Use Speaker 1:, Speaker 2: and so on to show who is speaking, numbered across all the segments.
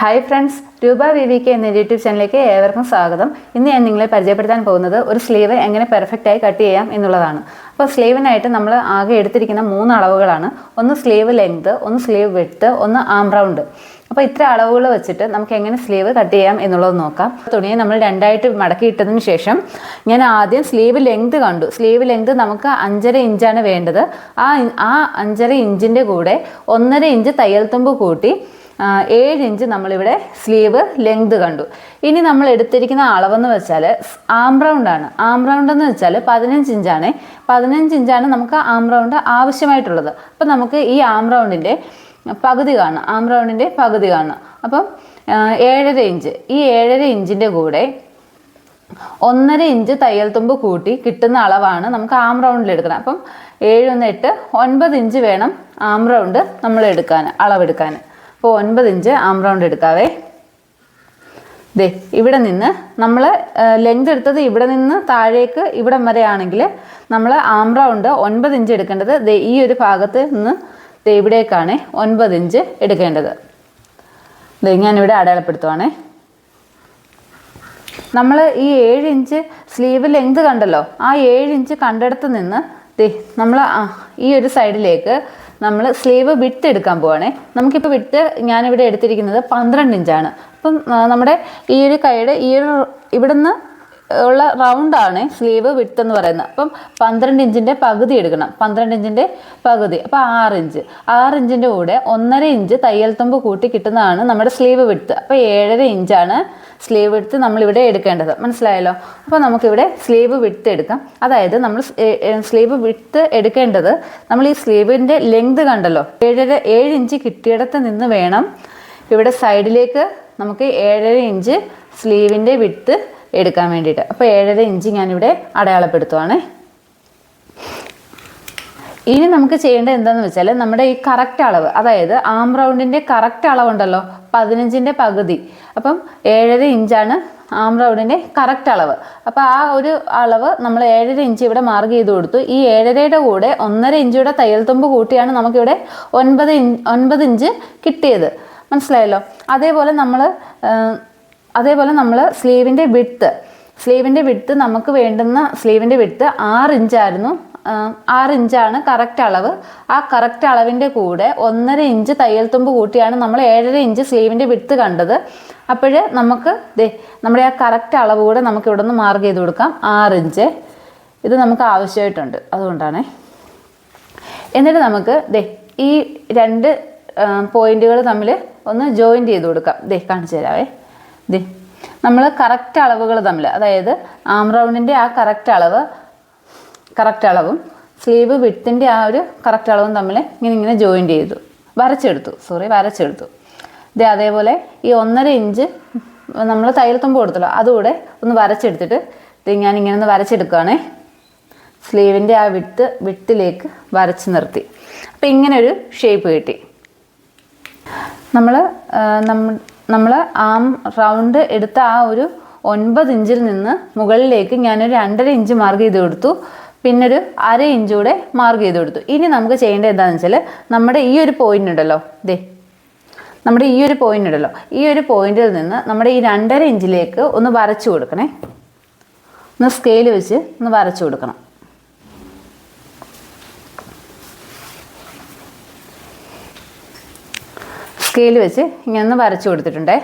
Speaker 1: Hi friends Roopa V V K എന്ന YouTube ചാനലിലേക്ക് ഏവർക്കും സ്വാഗതം. ഇന്ന് ഞാൻ നിങ്ങളെ പരിചയപ്പെടുത്താൻ പോകുന്നത് ഒരു സ്ലീവ് എങ്ങനെ പെർഫെക്റ്റ് ആയി കട്ട് ചെയ്യാം എന്നുള്ളതാണ്. അപ്പോൾ സ്ലീവിനായിട്ട് നമ്മൾ ആകെ എടുത്തിരിക്കുന്ന മൂന്ന് അളവുകളാണ്. ഒന്ന് സ്ലീവ് ലെങ്ത് ഒന്ന് സ്ലീവ് വിഡ്ത്ത് ഒന്ന് ആം റൗണ്ട് അപ്പോൾ ഇത്ര അളവുകൾ വെച്ചിട്ട് നമുക്ക് എങ്ങനെ സ്ലീവ് കട്ട് ചെയ്യാം എന്നുള്ളത് നോക്കാം. തുണിയെ നമ്മൾ രണ്ടായിട്ട് മടക്കിയിട്ടതിന് ശേഷം ഞാൻ ആദ്യം സ്ലീവ് ലെങ്ത് കണ്ടു. സ്ലീവ് ലെങ്ത് നമുക്ക് അഞ്ചര ഇഞ്ചാണ് വേണ്ടത്. ആ ആ അഞ്ചര ഇഞ്ചിന്റെ കൂടെ ഒന്നര ഇഞ്ച് തയ്യൽ തുമ്പ് കൂട്ടി ഏഴ് ഇഞ്ച് നമ്മളിവിടെ സ്ലീവ് ലെങ്ത് കണ്ടു. ഇനി നമ്മൾ എടുത്തിരിക്കുന്ന അളവെന്ന് വെച്ചാൽ ആം റൗണ്ട് ആണ്. ആം റൗണ്ട് എന്ന് വെച്ചാൽ പതിനഞ്ച് ഇഞ്ചാണ്. പതിനഞ്ച് ഇഞ്ചാണ് നമുക്ക് ആം റൗണ്ട് ആവശ്യമായിട്ടുള്ളത്. അപ്പം നമുക്ക് ഈ ആം റൗണ്ടിന്റെ പകുതി കാണാം. ആം റൗണ്ടിന്റെ പകുതി കാണാം. അപ്പം ഏഴര ഇഞ്ച്. ഈ ഏഴര ഇഞ്ചിന്റെ കൂടെ ഒന്നര ഇഞ്ച് തയ്യൽ തുമ്പ് കൂട്ടി കിട്ടുന്ന അളവാണ് നമുക്ക് ആം റൗണ്ടിൽ എടുക്കണം. അപ്പം ഏഴ് ഒന്ന് എട്ട് ഒൻപത് ഇഞ്ച് വേണം ആം റൗണ്ട് നമ്മൾ എടുക്കാൻ അളവെടുക്കാൻ. അപ്പോൾ ഒൻപത് ഇഞ്ച് ആം റൗണ്ട് എടുക്കാവേ. ദേ ഇവിടെ നിന്ന് നമ്മൾ ലെങ്ത് എടുത്തത് ഇവിടെ നിന്ന് താഴേക്ക് ഇവിടം വരെ ആണെങ്കിൽ നമ്മൾ ആം റൗണ്ട് ഒൻപത് ഇഞ്ച് എടുക്കേണ്ടത് ദേ ഈ ഒരു ഭാഗത്ത് നിന്ന് ദേ ഇവിടേക്കാണ് ഒൻപത് ഇഞ്ച് എടുക്കേണ്ടത്. ദേ ഞാനിവിടെ അടയാളപ്പെടുത്തുവാണേ. നമ്മൾ ഈ ഏഴ് ഇഞ്ച് സ്ലീവ് ലെങ്ത് കണ്ടല്ലോ? ആ ഏഴ് ഇഞ്ച് കണ്ടെടുത്ത് നിന്ന് ദേ നമ്മൾ ഈ ഒരു സൈഡിലേക്ക് നമ്മൾ സ്ലീവ് വിട്ട് എടുക്കാൻ പോവാണേ. നമുക്കിപ്പോൾ വിട്ട് ഞാനിവിടെ എടുത്തിരിക്കുന്നത് പന്ത്രണ്ട് ഇഞ്ചാണ്. അപ്പം നമ്മുടെ ഈ ഒരു കൈയുടെ ഈ ഒരു ഇവിടുന്ന് ഉള്ള റൗണ്ടാണ് സ്ലീവ് വിട്ട് എന്ന് പറയുന്നത്. അപ്പം പന്ത്രണ്ട് ഇഞ്ചിന്റെ പകുതി എടുക്കണം. പന്ത്രണ്ട് ഇഞ്ചിന്റെ പകുതി. അപ്പോൾ ആറ് ഇഞ്ച് ആറ് ഇഞ്ചിന്റെ കൂടെ ഒന്നര ഇഞ്ച് തയ്യൽ തുമ്പ് കൂട്ടി കിട്ടുന്നതാണ് നമ്മുടെ സ്ലീവ് വിട്ട് അപ്പോൾ ഏഴര ഇഞ്ചാണ് സ്ലീവ് വിട്ട് നമ്മളിവിടെ എടുക്കേണ്ടത്. മനസ്സിലായല്ലോ? അപ്പോൾ നമുക്കിവിടെ സ്ലീവ് വിട്ട് എടുക്കാം. അതായത് നമ്മൾ സ്ലീവ് വിട്ട് എടുക്കേണ്ടത് നമ്മൾ ഈ സ്ലീവിന്റെ ലെങ്ത് കണ്ടല്ലോ? ഏഴര ഏഴ് ഇഞ്ച് കിട്ടിയിടത്ത് നിന്ന് വേണം ഇവിടെ സൈഡിലേക്ക് നമുക്ക് ഏഴര ഇഞ്ച് സ്ലീവിന്റെ വിട്ട് എടുക്കാൻ വേണ്ടിയിട്ട്. അപ്പോൾ ഏഴര ഇഞ്ച് ഞാനിവിടെ അടയാളപ്പെടുത്തുവാണ്. ഇനി നമുക്ക് ചെയ്യേണ്ടത് എന്താണെന്ന് വെച്ചാൽ നമ്മുടെ ഈ കറക്റ്റ് അളവ് അതായത് ആം റൗണ്ടിന്റെ കറക്റ്റ് അളവുണ്ടല്ലോ പതിനഞ്ചിന്റെ പകുതി. അപ്പം ഏഴര ഇഞ്ചാണ് ആം റൗണ്ടിന്റെ കറക്റ്റ് അളവ്. അപ്പോൾ ആ ഒരു അളവ് നമ്മൾ ഏഴര ഇഞ്ച് ഇവിടെ മാർക്ക് ചെയ്ത് കൊടുത്തു. ഈ ഏഴരയുടെ കൂടെ ഒന്നര ഇഞ്ചിയുടെ തയ്യൽ തുമ്പ് കൂട്ടിയാണ് നമുക്കിവിടെ ഒൻപത് ഇഞ്ച് ഒൻപത് ഇഞ്ച് കിട്ടിയത്. മനസ്സിലായല്ലോ? അതേപോലെ നമ്മൾ അതേപോലെ നമ്മൾ സ്ലീവിന്റെ വിട്ത്ത് സ്ലീവിന്റെ വിട്ത്ത് നമുക്ക് വേണ്ടുന്ന സ്ലീവിന്റെ വിട്ത്ത് ആറ് ഇഞ്ചായിരുന്നു ആറ് ഇഞ്ചാണ് കറക്റ്റ് അളവ്. ആ കറക്റ്റ് അളവിന്റെ കൂടെ ഒന്നര ഇഞ്ച് തയ്യൽ തുമ്പ് കൂട്ടിയാണ് നമ്മൾ ഏഴര ഇഞ്ച് സ്ലീവിന്റെ വിട്ത്ത് കണ്ടത്. അപ്പോൾ നമുക്ക് നമ്മുടെ ആ കറക്റ്റ് അളവ് കൂടെ നമുക്ക് ഇവിടെ നിന്ന് മാർക്ക് ചെയ്ത് കൊടുക്കാം. ആറ് ഇഞ്ച് ഇത് നമുക്ക് ആവശ്യമായിട്ടുണ്ട്. അതുകൊണ്ടാണേ. എന്നിട്ട് നമുക്ക് ദേ ഈ രണ്ട് പോയിന്റുകൾ തമ്മിൽ ഒന്ന് ജോയിന്റ് ചെയ്ത് കൊടുക്കാം. ദേ കാണിച്ചു തരാവേ. ദേ നമ്മൾ കറക്റ്റ് അളവുകൾ തമ്മിൽ അതായത് ആം റൗണ്ടിന്റെ ആ കറക്റ്റ് അളവ് കറക്റ്റ് അളവും സ്ലീവ് വിട്ടിന്റെ ആ ഒരു കറക്റ്റ് അളവും തമ്മിൽ ഇങ്ങനെ ഇങ്ങനെ ജോയിൻ ചെയ്തു. വരച്ചെടുത്തു. സോറി വരച്ചെടുത്തു. ഇത് അതേപോലെ ഈ ഒന്നര ഇഞ്ച് നമ്മൾ തയ്യൽത്തുമ്പ് കൊടുത്തല്ലോ അതുകൂടെ ഒന്ന് വരച്ചെടുത്തിട്ട് ഇത് ഞാൻ ഇങ്ങനെ ഒന്ന് വരച്ചെടുക്കുകയാണേ സ്ലീവിന്റെ ആ വിട്ട് വിട്ടിലേക്ക് വരച്ച് നിർത്തി. അപ്പം ഇങ്ങനെ ഒരു ഷേപ്പ് കിട്ടി നമ്മൾ നമ്മൾ ആം റൗണ്ട് എടുത്ത ആ ഒരു ഒൻപത് ഇഞ്ചിൽ നിന്ന് മുകളിലേക്ക് ഞാനൊരു രണ്ടര ഇഞ്ച് മാർക്ക് ചെയ്ത് കൊടുത്തു. ഒരു അര ഇഞ്ച് കൂടെ മാർക്ക് ചെയ്ത് കൊടുത്തു. ഇനി നമുക്ക് ചെയ്യേണ്ടത് എന്താണെന്ന് വെച്ചാൽ നമ്മുടെ ഈ ഒരു പോയിന്റ് ഉണ്ടല്ലോ. ദേ നമ്മുടെ ഈ ഒരു പോയിന്റ് ഉണ്ടല്ലോ. ഈ ഒരു പോയിന്റിൽ നിന്ന് നമ്മുടെ ഈ രണ്ടര ഇഞ്ചിലേക്ക് ഒന്ന് വരച്ചു കൊടുക്കണേ. ഒന്ന് സ്കെയിൽ വെച്ച് ഒന്ന് വരച്ചു കൊടുക്കണം. സ്കെയിൽ വെച്ച് ഇങ്ങനെ ഒന്ന് വരച്ചു കൊടുത്തിട്ടുണ്ടേ.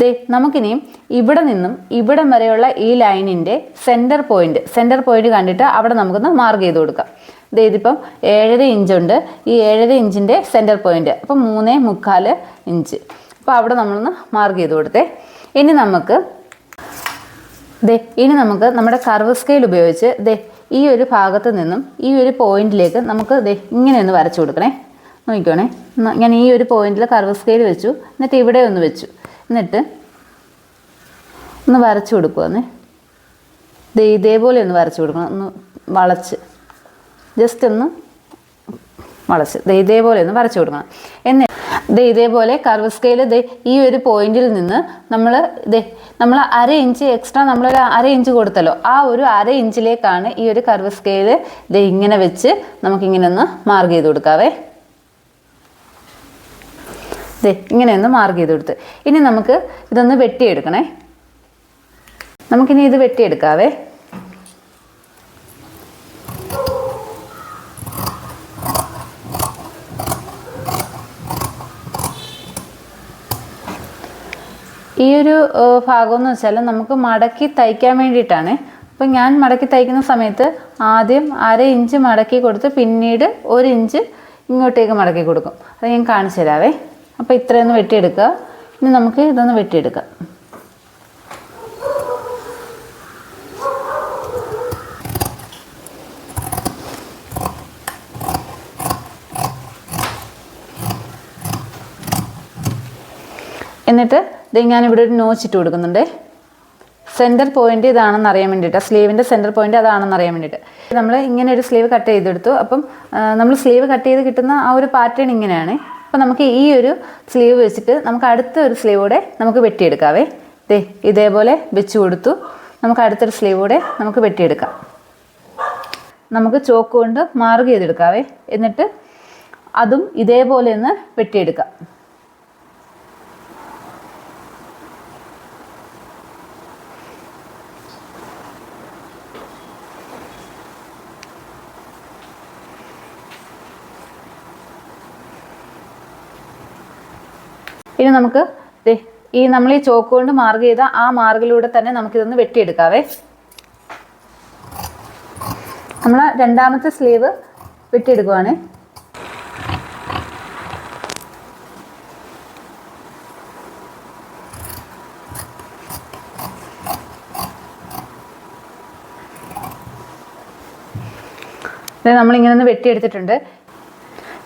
Speaker 1: ദേ നമുക്കിനിയും ഇവിടെ നിന്നും ഇവിടം വരെയുള്ള ഈ ലൈനിന്റെ സെന്റർ പോയിന്റ് സെന്റർ പോയിന്റ് കണ്ടിട്ട് അവിടെ നമുക്കൊന്ന് മാർക്ക് ചെയ്ത് കൊടുക്കാം. ദേ ഇതിപ്പം ഏഴര ഇഞ്ചുണ്ട് ഈ ഏഴര ഇഞ്ചിന്റെ സെന്റർ പോയിന്റ് അപ്പം മൂന്നേ മുക്കാൽ ഇഞ്ച് അപ്പോൾ അവിടെ നമ്മളൊന്ന് മാർക്ക് ചെയ്ത് കൊടുത്തേ. ഇനി നമുക്ക് ദേ ഇനി നമുക്ക് നമ്മുടെ കർവ് സ്കെയിൽ ഉപയോഗിച്ച് ദേ ഈ ഒരു ഭാഗത്ത് നിന്നും ഈ ഒരു പോയിന്റിലേക്ക് നമുക്ക് ദേ ഇങ്ങനെ ഒന്ന് വരച്ചു കൊടുക്കണേ. നോക്കിക്കോണേ. ഞാൻ ഈ ഒരു പോയിന്റിൽ കർവ് സ്കെയിൽ വെച്ചു. എന്നിട്ട് ഇവിടെ ഒന്ന് വെച്ചു. എന്നിട്ട് ഒന്ന് വരച്ചു കൊടുക്കുവാന്നേ ഇതേപോലെ ഒന്ന് വരച്ചു കൊടുക്കണം. ഒന്ന് വളച്ച്. ജസ്റ്റ് ഒന്ന് വളച്ച്. ഇതേപോലെ ഒന്ന് വരച്ചു കൊടുക്കണം. എന്നിട്ട് ദേ ഇതേപോലെ കർവ് സ്കെയിൽ ദേ ഈ ഒരു പോയിന്റിൽ നിന്ന് നമ്മൾ ദേ നമ്മൾ അര ഇഞ്ച് എക്സ്ട്രാ നമ്മളൊരു അര ഇഞ്ച് കൊടുത്തല്ലോ. ആ ഒരു അര ഇഞ്ചിലേക്കാണ് ഈ ഒരു കർവ് സ്കെയിൽ ദേ ഇങ്ങനെ വെച്ച് നമുക്കിങ്ങനെ ഒന്ന് മാർക്ക് ചെയ്ത് കൊടുക്കാവേ. ദേ ഇങ്ങനെയൊന്ന് മാർക്ക് ചെയ്ത് കൊടുത്ത്. ഇനി നമുക്ക് ഇതൊന്ന് വെട്ടിയെടുക്കണേ. നമുക്കിനി ഇത് വെട്ടിയെടുക്കാവേ. ഈ ഒരു ഭാഗം എന്ന് വെച്ചാൽ നമുക്ക് മടക്കി തയ്ക്കാൻ വേണ്ടിയിട്ടാണ്. അപ്പം ഞാൻ മടക്കി തയ്ക്കുന്ന സമയത്ത് ആദ്യം അര ഇഞ്ച് മടക്കി കൊടുത്ത് പിന്നീട് ഒരു ഇഞ്ച് ഇങ്ങോട്ടേക്ക് മടക്കി കൊടുക്കും. അത് ഞാൻ കാണിച്ചു തരാവേ. അപ്പോൾ ഇത്രയൊന്ന് വെട്ടിയെടുക്കുക ഇനി നമുക്ക് ഇതൊന്ന് വെട്ടിയെടുക്കാം. എന്നിട്ട് ഇത് ഞാനിവിടെ ഒരു നോച്ചിട്ട് കൊടുക്കുന്നുണ്ട്. സെന്റർ പോയിന്റ് ഇതാണെന്ന് അറിയാൻ വേണ്ടിയിട്ട് സ്ലീവിന്റെ സെന്റർ പോയിന്റ് അതാണെന്ന് അറിയാൻ വേണ്ടിയിട്ട്. നമ്മൾ ഇങ്ങനെ ഒരു സ്ലീവ് കട്ട് ചെയ്തെടുത്തു. അപ്പം നമ്മൾ സ്ലീവ് കട്ട് ചെയ്ത് കിട്ടുന്ന ആ ഒരു പാറ്റേൺ ഇങ്ങനെയാണ്. അപ്പം നമുക്ക് ഈ ഒരു സ്ലീവ് വെച്ചിട്ട് നമുക്ക് അടുത്ത ഒരു സ്ലീവ് കൂടെ നമുക്ക് വെട്ടിയെടുക്കാവേ. ദേ ഇതേപോലെ വെച്ച് കൊടുത്തു. നമുക്ക് അടുത്തൊരു സ്ലീവ് കൂടെ നമുക്ക് വെട്ടിയെടുക്കാം. നമുക്ക് ചോക്ക് കൊണ്ട് മാർഗ് ചെയ്തെടുക്കാവേ. എന്നിട്ട് അതും ഇതേപോലെ ഒന്ന് വെട്ടിയെടുക്കാം. ഇനി നമുക്ക് ഈ നമ്മൾ ഈ ചോക്ക് കൊണ്ട് മാർഗ് ചെയ്ത ആ മാർഗിലൂടെ തന്നെ നമുക്കിതൊന്ന് വെട്ടിയെടുക്കാവേ. നമ്മൾ രണ്ടാമത്തെ സ്ലീവ് വെട്ടിയെടുക്കുവാണ്. നമ്മളിങ്ങനെ ഒന്ന് വെട്ടിയെടുത്തിട്ടുണ്ട്.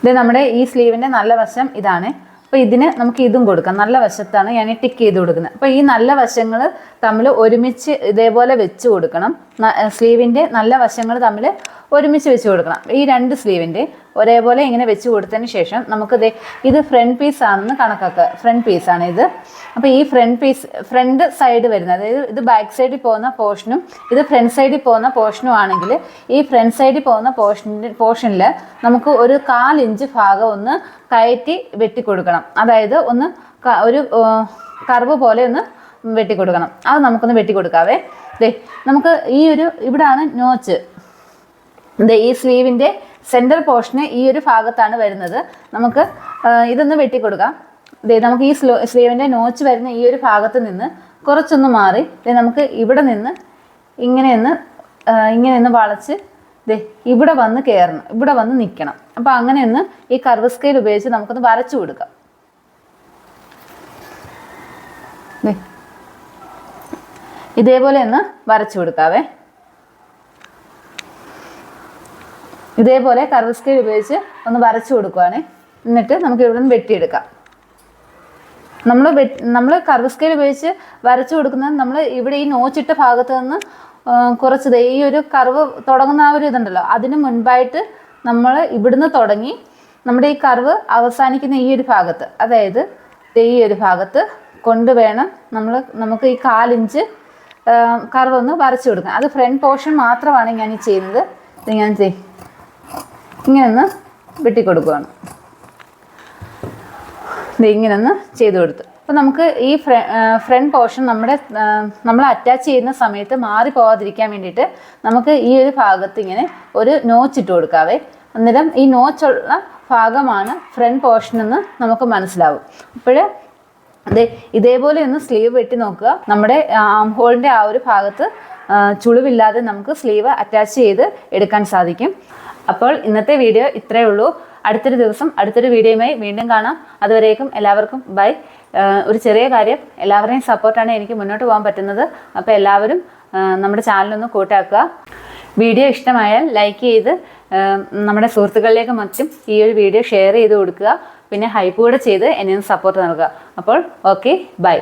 Speaker 1: ഇത് നമ്മുടെ ഈ സ്ലീവിന്റെ നല്ല വശം ഇതാണ്. അപ്പോൾ ഇതിന് നമുക്ക് ഇതും കൊടുക്കാം. നല്ല വശത്താണ് ഞാൻ ടിക്ക് ചെയ്ത് കൊടുക്കുന്നത്. അപ്പോൾ ഈ നല്ല വശങ്ങൾ തമ്മിൽ ഒരുമിച്ച് ഇതേപോലെ വെച്ച് കൊടുക്കണം. സ്ലീവിന്റെ നല്ല വശങ്ങൾ തമ്മിൽ ഒരുമിച്ച് വെച്ച് കൊടുക്കണം. ഈ രണ്ട് സ്ലീവിന്റെ ഒരേപോലെ ഇങ്ങനെ വെച്ച് കൊടുത്തതിന് ശേഷം നമുക്ക് ഇത് ഫ്രണ്ട് പീസ് ആണെന്ന് കണക്കാക്കുക. ഫ്രണ്ട് പീസാണ് ഇത്. അപ്പോൾ ഈ ഫ്രണ്ട് പീസ് ഫ്രണ്ട് സൈഡ് വരുന്നത് അതായത് ഇത് ബാക്ക് സൈഡിൽ പോകുന്ന പോർഷനും ഇത് ഫ്രണ്ട് സൈഡിൽ പോകുന്ന പോർഷനും ആണെങ്കിൽ ഈ ഫ്രണ്ട് സൈഡിൽ പോകുന്ന പോർഷനിൽ പോർഷനിൽ നമുക്ക് ഒരു കാലിഞ്ച് ഭാഗം ഒന്ന് കയറ്റി വെട്ടിക്കൊടുക്കണം അതായത് ഒന്ന് ഒരു കർവ് പോലെ ഒന്ന് വെട്ടിക്കൊടുക്കണം. അത് നമുക്കൊന്ന് വെട്ടിക്കൊടുക്കാവേ. ദേ നമുക്ക് ഈ ഒരു ഇവിടാണ് നോച്ച്. ദേ ഈ സ്ലീവിന്റെ സെന്റർ പോർഷന് ഈ ഒരു ഭാഗത്താണ് വരുന്നത്. നമുക്ക് ഇതൊന്ന് വെട്ടിക്കൊടുക്കാം. ദേ നമുക്ക് ഈ സ്ലോ സ്ലീവിന്റെ നോച്ച് വരുന്ന ഈ ഒരു ഭാഗത്ത് നിന്ന് കുറച്ചൊന്ന് മാറി. ദേ നമുക്ക് ഇവിടെ നിന്ന് ഇങ്ങനെ ഒന്ന് ആ, ഇങ്ങനെ ഒന്ന് വളച്ച് ദേ ഇവിടെ വന്ന് കയറണം ഇവിടെ വന്ന് നിൽക്കണം അപ്പോൾ അങ്ങനെയൊന്ന് ഈ കർവ് സ്കെയിൽ ഉപയോഗിച്ച് നമുക്കൊന്ന് വരച്ചു കൊടുക്കാം. ഇതേപോലെ ഒന്ന് വരച്ചു കൊടുക്കാവേ. ഇതേപോലെ കർവ് സ്കെയിൽ ഉപയോഗിച്ച് ഒന്ന് വരച്ചു കൊടുക്കുവാണ്. എന്നിട്ട് നമുക്ക് ഇവിടെ നിന്ന് വെട്ടിയെടുക്കാം. നമ്മൾ നമ്മൾ കർവ് സ്കെയിൽ ഉപയോഗിച്ച് വരച്ചു കൊടുക്കുന്നത് നമ്മൾ ഇവിടെ ഈ നോച്ചിട്ട ഭാഗത്ത് നിന്ന് കുറച്ച് ഈ ഒരു കർവ് തുടങ്ങുന്ന ആ ഒരു ഇതുണ്ടല്ലോ. അതിന് മുൻപായിട്ട് നമ്മൾ ഇവിടുന്ന് തുടങ്ങി നമ്മുടെ ഈ കർവ് അവസാനിക്കുന്ന ഈ ഒരു ഭാഗത്ത് അതായത് ഈ ഒരു ഭാഗത്ത് കൊണ്ടുവേണം നമ്മൾ നമുക്ക് ഈ കാലിഞ്ച് കർവ് ഒന്ന് വരച്ചു കൊടുക്കുക. അത് ഫ്രണ്ട് പോർഷൻ മാത്രമാണ് ഞാൻ ഈ ചെയ്യുന്നത്. ഇത് ഞാൻ ചെയ് ഇങ്ങനെ ഒന്ന് വെട്ടിക്കൊടുക്കുകയാണ് ഇത് ഇങ്ങനെ ഒന്ന് ചെയ്ത് കൊടുത്തു. അപ്പോൾ നമുക്ക് ഈ ഫ്രണ്ട് പോർഷൻ നമ്മുടെ നമ്മൾ അറ്റാച്ച് ചെയ്യുന്ന സമയത്ത് മാറി പോകാതിരിക്കാൻ വേണ്ടിയിട്ട് നമുക്ക് ഈ ഒരു ഭാഗത്ത് ഇങ്ങനെ ഒരു നോച്ച് ഇട്ട് കൊടുക്കാവേ. അന്നേരം ഈ നോച്ചുള്ള ഭാഗമാണ് ഫ്രണ്ട് പോർഷൻ എന്ന് നമുക്ക് മനസ്സിലാവും. അപ്പോൾ അതെ ഇതേപോലെ ഒന്ന് സ്ലീവ് വെട്ടി നോക്കുക. നമ്മുടെ ആം ഹോളിന്റെ ആ ഒരു ഭാഗത്ത് ചുളിവില്ലാതെ നമുക്ക് സ്ലീവ് അറ്റാച്ച് ചെയ്ത് എടുക്കാൻ സാധിക്കും. അപ്പോൾ ഇന്നത്തെ വീഡിയോ ഇത്രയേ ഉള്ളൂ. അടുത്തൊരു ദിവസം അടുത്തൊരു വീഡിയോയുമായി വീണ്ടും കാണാം. അതുവരേക്കും എല്ലാവർക്കും ബൈ ഒരു ചെറിയ കാര്യം എല്ലാവരുടെയും സപ്പോർട്ടാണ് എനിക്ക് മുന്നോട്ട് പോകാൻ പറ്റുന്നത്. അപ്പോൾ എല്ലാവരും നമ്മുടെ ചാനലൊന്ന് കൂട്ടാക്കുക. വീഡിയോ ഇഷ്ടമായാൽ ലൈക്ക് ചെയ്ത് നമ്മുടെ സുഹൃത്തുക്കളിലേക്ക് മറ്റും ഈ ഒരു വീഡിയോ ഷെയർ ചെയ്ത് കൊടുക്കുക. പിന്നെ ഹൈപ്പ് കൂടെ ചെയ്ത് എന്നെ സപ്പോർട്ട് നൽകുക. അപ്പോൾ ഓക്കെ ബൈ